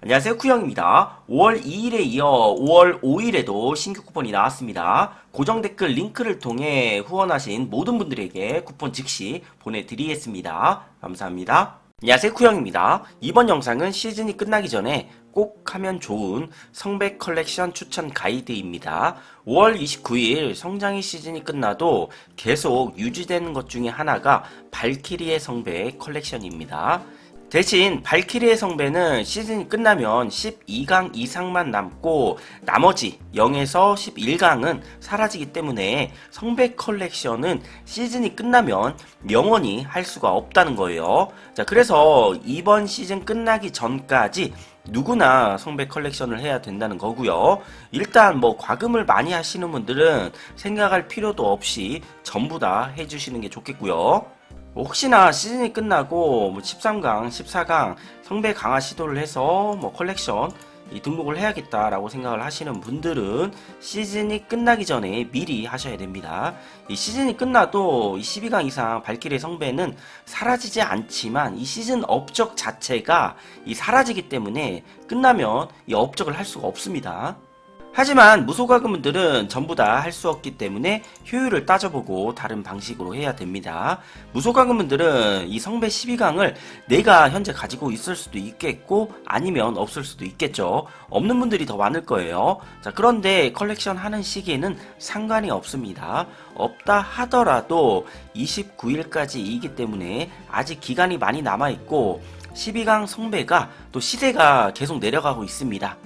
안녕하세요 쿠영입니다. 5월 2일에 이어 5월 5일에도 신규 쿠폰이 나왔습니다. 고정 댓글 링크를 통해 후원하신 모든 분들에게 쿠폰 즉시 보내드리겠습니다. 감사합니다. 안녕하세요 쿠영입니다. 이번 영상은 시즌이 끝나기 전에 꼭 하면 좋은 성백 컬렉션 추천 가이드입니다. 5월 29일 성장의 시즌이 끝나도 계속 유지되는 것 중에 하나가 발키리의 성백 컬렉션입니다. 대신 발키리의 성배는 시즌이 끝나면 12강 이상만 남고 나머지 0에서 11강은 사라지기 때문에 성배 컬렉션은 시즌이 끝나면 영원히 할 수가 없다는 거예요. 자, 그래서 이번 시즌 끝나기 전까지 누구나 성배 컬렉션을 해야 된다는 거고요. 일단 뭐 과금을 많이 하시는 분들은 생각할 필요도 없이 전부 다 해주시는 게 좋겠고요. 혹시나 시즌이 끝나고 뭐 13강, 14강 성배 강화 시도를 해서 뭐 컬렉션 이 등록을 해야겠다라고 생각을 하시는 분들은 시즌이 끝나기 전에 미리 하셔야 됩니다. 이 시즌이 끝나도 이 12강 이상 발길의 성배는 사라지지 않지만 이 시즌 업적 자체가 이 사라지기 때문에 끝나면 이 업적을 할 수가 없습니다. 하지만 무소가금분들은 전부 다 할 수 없기 때문에 효율을 따져보고 다른 방식으로 해야 됩니다. 무소가금분들은 이 성배 12강을 내가 현재 가지고 있을 수도 있겠고 아니면 없을 수도 있겠죠. 없는 분들이 더 많을 거예요. 자, 그런데 컬렉션 하는 시기에는 상관이 없습니다. 없다 하더라도 29일까지이기 때문에 아직 기간이 많이 남아있고 12강 성배가 또 시세가 계속 내려가고 있습니다.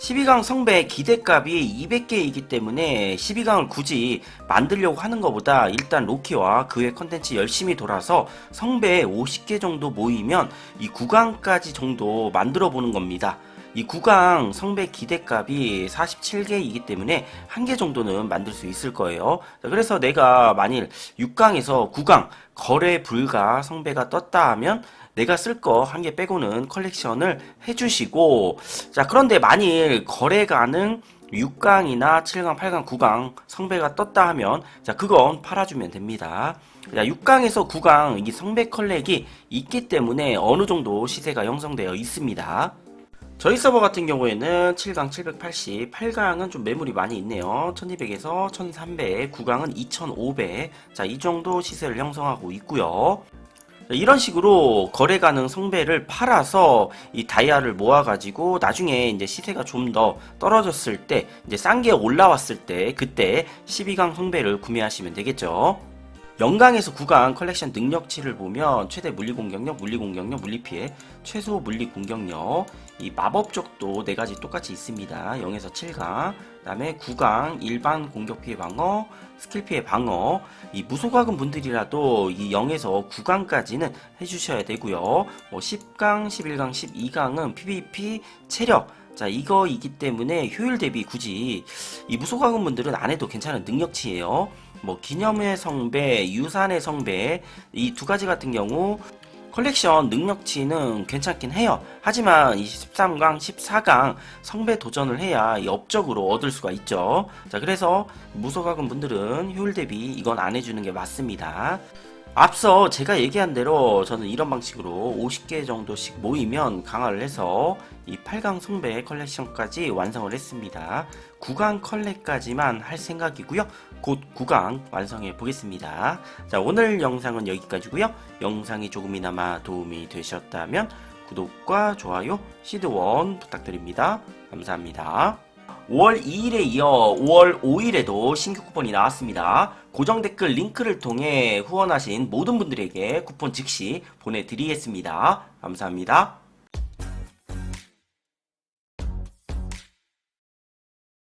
12강 성배 기대값이 200개이기 때문에 12강을 굳이 만들려고 하는 것보다 일단 로키와 그의 컨텐츠 열심히 돌아서 성배 50개 정도 모이면 이 9강까지 정도 만들어 보는 겁니다. 이 9강 성배 기대값이 47개이기 때문에 한 개 정도는 만들 수 있을 거예요. 자, 그래서 내가 만일 6강에서 9강 거래 불가 성배가 떴다 하면 내가 쓸 거 한 개 빼고는 컬렉션을 해주시고 자 그런데 만일 거래 가능 6강이나 7강, 8강, 9강 성배가 떴다 하면 자 그건 팔아주면 됩니다. 자 6강에서 9강 이 성배 컬렉이 있기 때문에 어느 정도 시세가 형성되어 있습니다. 저희 서버 같은 경우에는 7강 780, 8강은 좀 매물이 많이 있네요. 1200에서 1300, 9강은 2500. 자, 이 정도 시세를 형성하고 있고요. 이런 식으로 거래 가능 성배를 팔아서 이 다이아를 모아가지고 나중에 이제 시세가 좀 더 떨어졌을 때 이제 싼 게 올라왔을 때 그때 12강 성배를 구매하시면 되겠죠. 영강에서 9강 컬렉션 능력치를 보면 최대 물리 공격력, 물리 공격력, 물리 피해, 최소 물리 공격력, 이 마법 쪽도 네 가지 똑같이 있습니다. 0에서 7강, 그 다음에 9강 일반 공격 피해 방어, 스킬 피해 방어, 이 무소가금 분들이라도 이 0에서 9강까지는 해주셔야 되고요. 뭐 10강, 11강, 12강은 PVP 체력 자 이거이기 때문에 효율 대비 굳이 이 무소가금 분들은 안 해도 괜찮은 능력치예요. 뭐 기념의 성배, 유산의 성배 이 두 가지 같은 경우 컬렉션 능력치는 괜찮긴 해요. 하지만 이 13강, 14강 성배 도전을 해야 이 업적으로 얻을 수가 있죠. 자, 그래서 무소가금 분들은 효율 대비 이건 안 해주는 게 맞습니다. 앞서 제가 얘기한 대로 저는 이런 방식으로 50개 정도씩 모이면 강화를 해서 이 8강 성배 컬렉션까지 완성을 했습니다. 9강 컬렉까지만 할 생각이고요. 곧 9강 완성해 보겠습니다. 자, 오늘 영상은 여기까지고요. 영상이 조금이나마 도움이 되셨다면 구독과 좋아요, 시드1 부탁드립니다. 감사합니다. 5월 2일에 이어 5월 5일에도 신규 쿠폰이 나왔습니다. 고정 댓글 링크를 통해 후원하신 모든 분들에게 쿠폰 즉시 보내드리겠습니다. 감사합니다.